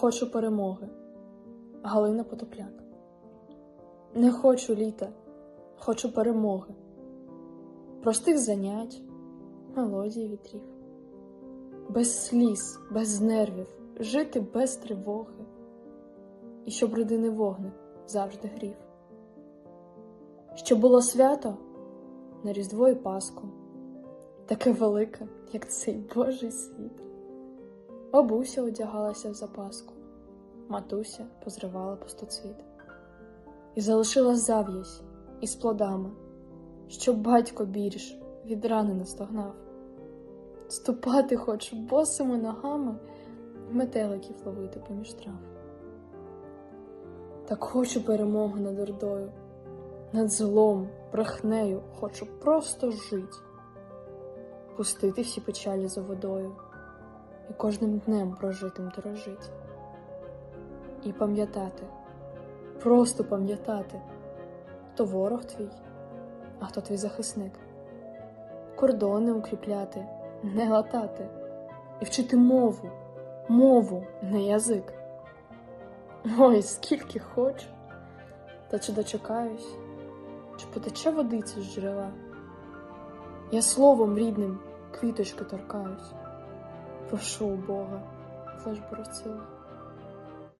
Хочу перемоги. Галина Потопляк. Не хочу літа, хочу перемоги. Простих занять, мелодії вітрів. Без сліз, без нервів, жити без тривоги. І щоб родини вогник завжди грів. Щоб було свято на Різдво і Пасху, таке велике, як цей Божий світ. Бабуся одягалася в запаску, матуся позривала пустоцвіт. І залишила зав'язь із плодами, щоб батько більш від рани не стогнав. Ступати хочу босими ногами, метеликів ловити поміж трав. Так хочу перемоги над ордою, над злом, брехнею, хочу просто жить, пустити всі печалі за водою і кожним днем прожитим дорожить. І пам'ятати, просто пам'ятати, хто ворог твій, а хто твій захисник. Кордони укріпляти, не латати, і вчити мову, мову, не язик. Ой, скільки хочу, та чи дочекаюсь, чи потече водиця з джерела. Я словом рідним квіточки торкаюсь. Прошу у Бога, лиш би розцвіла.